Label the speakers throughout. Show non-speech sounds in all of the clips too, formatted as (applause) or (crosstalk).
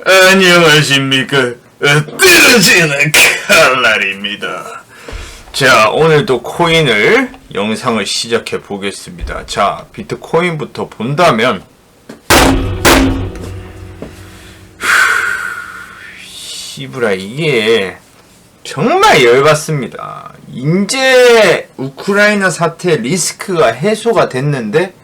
Speaker 1: 안녕하십니까. 어, 뜨지는 칼날입니다. 자, 오늘도 코인을 영상을 시작해 보겠습니다. 자, 비트코인부터 본다면, 시브라, 이게 정말 열받습니다. 이제 우크라이나 사태 리스크가 해소가 됐는데,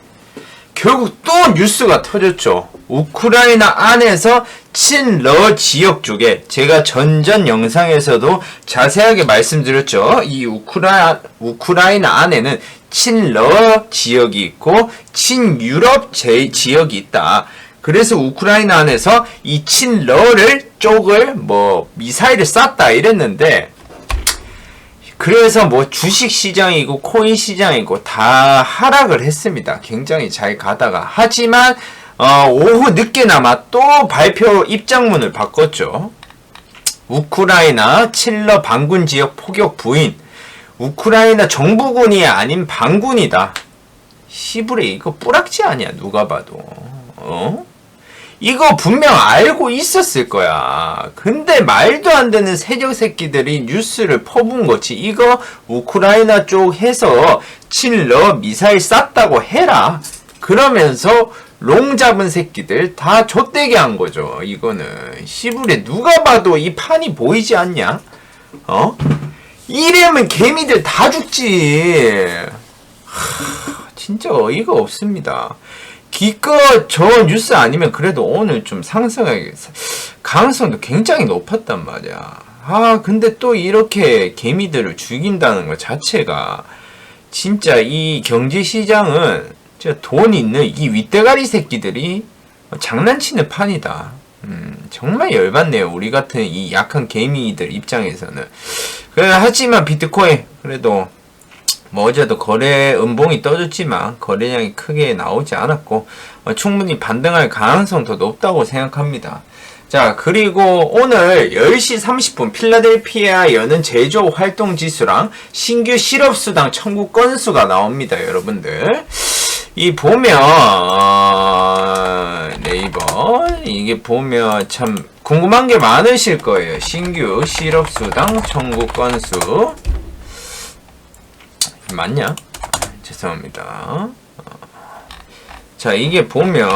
Speaker 1: 결국 또 뉴스가 터졌죠. 우크라이나 안에서 친러 지역 쪽에 제가 전전 영상에서도 자세하게 말씀드렸죠. 이 우크라 우크라이나 안에는 친러 지역이 있고 친유럽 제 지역이 있다. 그래서 우크라이나 안에서 이 친러를 쪽을 뭐 미사일을 쐈다 이랬는데 그래서 뭐 주식 시장이고 코인 시장이고 다 하락을 했습니다. 굉장히 잘 가다가 하지만 어, 오후 늦게나마 또 발표 입장문을 바꿨죠. 우크라이나 칠러 반군 지역 포격 부인. 우크라이나 정부군이 아닌 반군이다. 시부레 이거 뿌락지 아니야 누가 봐도. 어? 이거 분명 알고 있었을 거야. 근데 말도 안 되는 세력 새끼들이 뉴스를 퍼본 거지. 이거 우크라이나 쪽 해서 칠러 미사일 쐈다고 해라. 그러면서 롱 잡은 새끼들 다 좆대게 한 거죠. 이거는 시부레 누가 봐도 이 판이 보이지 않냐? 어? 이래면 개미들 다 죽지. 하, 진짜 어이가 없습니다. 기껏 저 뉴스 아니면 그래도 오늘 좀 상승하게 가능성도 굉장히 높았단 말이야. 아 근데 또 이렇게 개미들을 죽인다는 것 자체가 진짜 이 경제 시장은 돈 있는 이 윗대가리 새끼들이 장난치는 판이다. 음, 정말 열받네요. 우리 같은 이 약한 개미들 입장에서는. 그래, 하지만 비트코인 그래도 뭐 어제도 거래 음봉이 떠졌지만 거래량이 크게 나오지 않았고 어, 충분히 반등할 가능성도 높다고 생각합니다. 자 그리고 오늘 10시 30분 필라델피아 여는 제조업 활동 지수랑 신규 실업 수당 청구 건수가 나옵니다 여러분들 이 보면 어, 네이버 이게 보면 참 궁금한 게 많으실 거예요 신규 실업수당 청구 건수 맞냐? 죄송합니다. 어. 자, 이게 보면,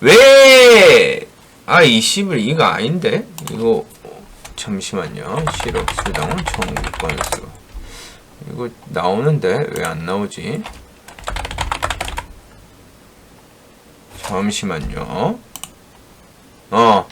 Speaker 1: 왜, 아, 이 10을 이거 아닌데? 이거, 잠시만요. 실업수당 청구 건수. 이거 나오는데, 왜 안 나오지? 잠시만요. 어.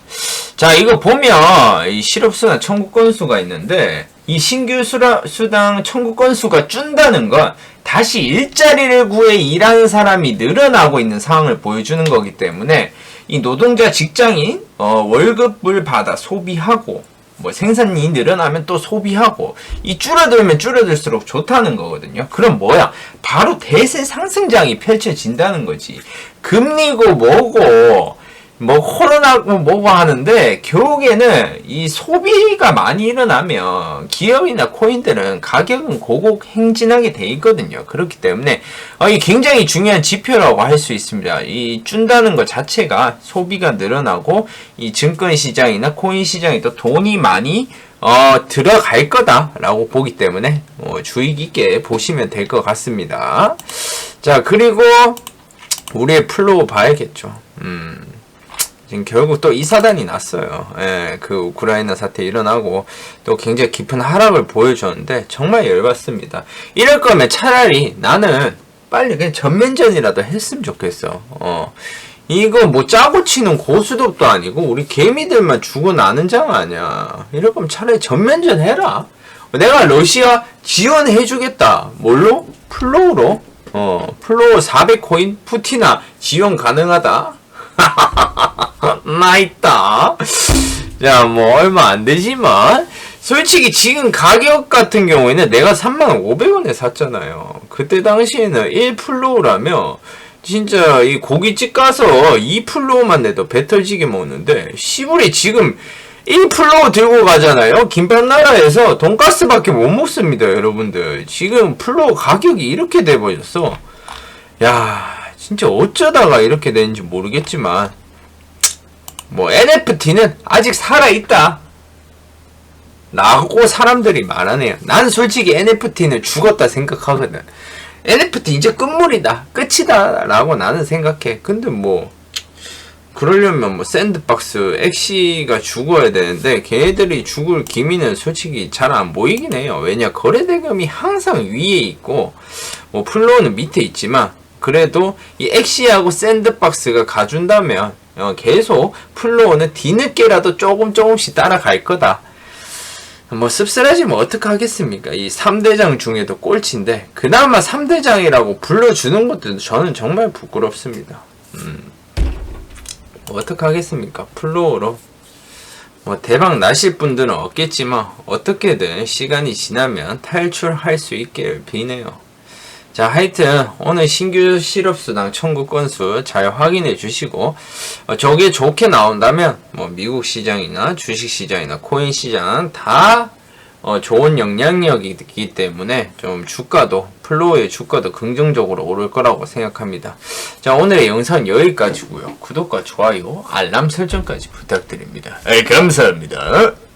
Speaker 1: 자, 이거 보면, 이 실업수당 청구 건수가 있는데, 이 신규 수라, 수당 청구 건수가 준다는 건 다시 일자리를 구해 일하는 사람이 늘어나고 있는 상황을 보여주는 거기 때문에 이 노동자 직장인 어, 월급을 받아 소비하고 뭐 생산이 늘어나면 또 소비하고 이 줄어들면 줄어들수록 좋다는 거거든요. 그럼 뭐야? 바로 대세 상승장이 펼쳐진다는 거지. 금리고 뭐고 뭐 코로나고 뭐고 하는데 결국에는 이 소비가 많이 일어나면 기업이나 코인들은 가격은 고곡 행진하게 돼 있거든요. 그렇기 때문에 어, 이 굉장히 중요한 지표라고 할 수 있습니다. 이 준다는 것 자체가 소비가 늘어나고 이 증권 시장이나 코인 시장에 또 돈이 많이 어, 들어갈 거다라고 보기 때문에 어, 주의 깊게 보시면 될 것 같습니다. 자 그리고 우리의 플로우 봐야겠죠. 음. 지금 결국 또 이 사단이 났어요. 예, 그 우크라이나 사태 일어나고 또 굉장히 깊은 하락을 보여줬는데 정말 열받습니다. 이럴 거면 차라리 나는 빨리 그냥 전면전이라도 했으면 좋겠어. 어. 이거 뭐 짜고 치는 고수톱도 아니고 우리 개미들만 죽어 나는 장 아니야. 이럴 거면 차라리 전면전 해라. 내가 러시아 지원해 주겠다. 뭘로? 플로우로? 어, 플로우 400코인? 푸티나 지원 가능하다? (laughs) 나 있다. 자, 뭐, 얼마 안 되지만, 솔직히 지금 가격 같은 경우에는 내가 35,500원에 샀잖아요. 그때 당시에는 1플로우라면, 진짜 이 고깃집 가서 2플로우만 내도 배 터지게 먹는데, 시불이 지금 1플로우 들고 가잖아요. 김밥 나라에서 돈가스밖에 못 먹습니다, 여러분들. 지금 플로우 가격이 이렇게 돼 버렸어. 야, 진짜 어쩌다가 이렇게 되는지 모르겠지만, 뭐 NFT는 아직 살아있다. 라고 사람들이 말하네요. 난 솔직히 NFT는 죽었다 생각하거든. NFT 이제 끝물이다. 끝이다. 라고 나는 생각해. 근데 뭐, 그러려면 뭐 샌드박스, 엑시가 죽어야 되는데 걔네들이 죽을 기미는 솔직히 잘 안 보이긴 해요. 왜냐 거래 대금이 항상 위에 있고 뭐 플로우는 밑에 있지만 그래도 이 엑시하고 샌드박스가 가준다면 어, 계속 플로우는 뒤늦게라도 조금 조금씩 따라갈 거다. 뭐 씁쓸하지면 어떡하겠습니까? 이 3대장 중에도 꼴찌인데 그나마 3대장이라고 불러주는 것도 저는 정말 부끄럽습니다. 뭐 어떡하겠습니까? 플로어로 뭐 대박 나실 분들은 없겠지만 어떻게든 시간이 지나면 탈출할 수 있길 비네요. 자, 하여튼 오늘 신규 실업수당 청구 건수 잘 확인해 주시고 어, 저게 좋게 나온다면 뭐 미국 시장이나 주식 시장이나 코인 시장 다 어, 좋은 영향력이기 때문에 좀 주가도 플로우의 주가도 긍정적으로 오를 거라고 생각합니다. 자 오늘의 영상 여기까지고요. 구독과 좋아요, 알람 설정까지 부탁드립니다. 에, 감사합니다.